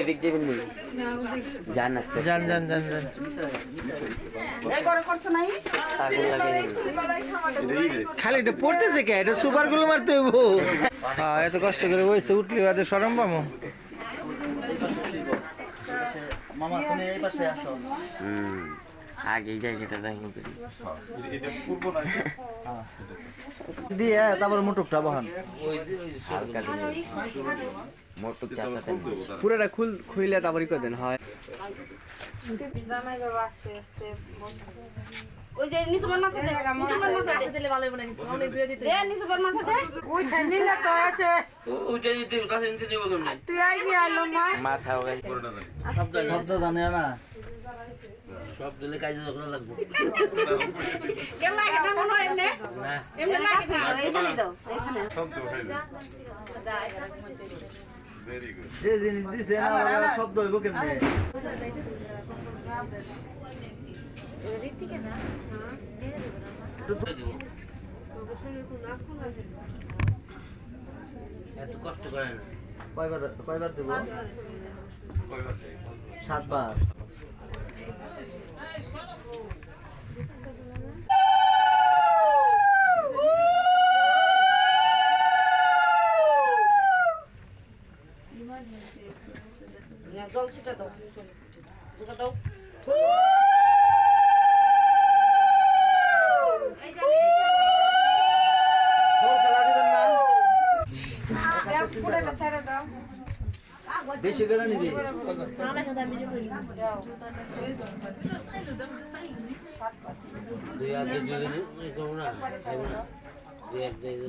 এদিক যাবেন নি যান আসতে। যান যান যান যান। আগুন লাগাই খালি এটা পড়তেছে কে? এটা সুপারগুলো মারতে হইব। হ্যাঁ এত কষ্ট করে বসে উঠলি বাদে সরম পামো। মামা তুমি এই পাশে আসো। হুম আগে জায়গাটা দেখো করি। দিয়ে তারপর মুটুকটা বহান। হালকা দিয়ে মোটর চাপাতে পুরোটা খুল খুইলে তারপরে কদিন হয় জামাই বাবা আস্তে আস্তে ওই যে নিচুমার মাথা দে নিচুমার মাথা দে দিলে ভালো হবে না। অনেক দূরে দিতে দে নিচুমার মাথা দে উঠে নিলে তো আছে উঠে দিতে কাছে নিতে দিব কেমন তুই আই গিয়ে আলো মা মাথা হবে শব্দ জানে না। সব দিলে কাজে যখন লাগবে কেন লাগে না। মনে হয় এমনি না এমনি লাগে না এখানে দাও এখানে। যে জিনিস দিছে না ওরা শব্দ হইব কেমনে? এত কষ্ট করে না। কয়বার কয়বার দেব? সাতবার। জল ছিটা দাও ঢুকা দাও বল খেলা দিবেন না দাও পুরোটা ছেড়ে দাও বেশি করে নিবি আমার এখানে আমি যে বলি দুই হাত দিয়ে দিলে এই করব না খাইবো না দুই হাত দিয়ে দিলে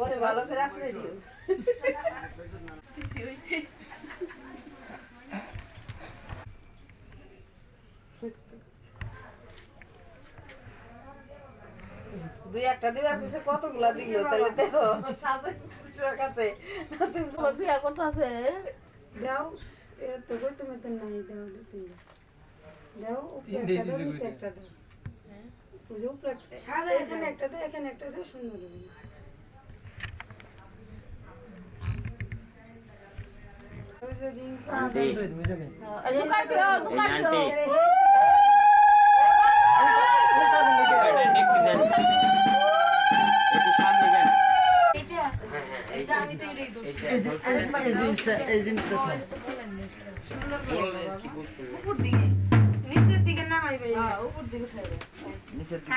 ওরে ভালো করে আশ্রয় দিও। দুই একটা দিবে আপনি কতগুলা দিল তাহলে দেখো কাছে বিয়া করতে আছে দাও তো কই তুমি তো নাই দাও দিতে দাও একটা দাও একটা দাও। ওই যে উপরে সারা এখানে একটা দাও এখানে একটা দাও সুন্দর এই জিনিসটা খাও। উপর দিকে নিচের দিকে নামাইবে উপর দিকে উঠাইবে নিচের দিকে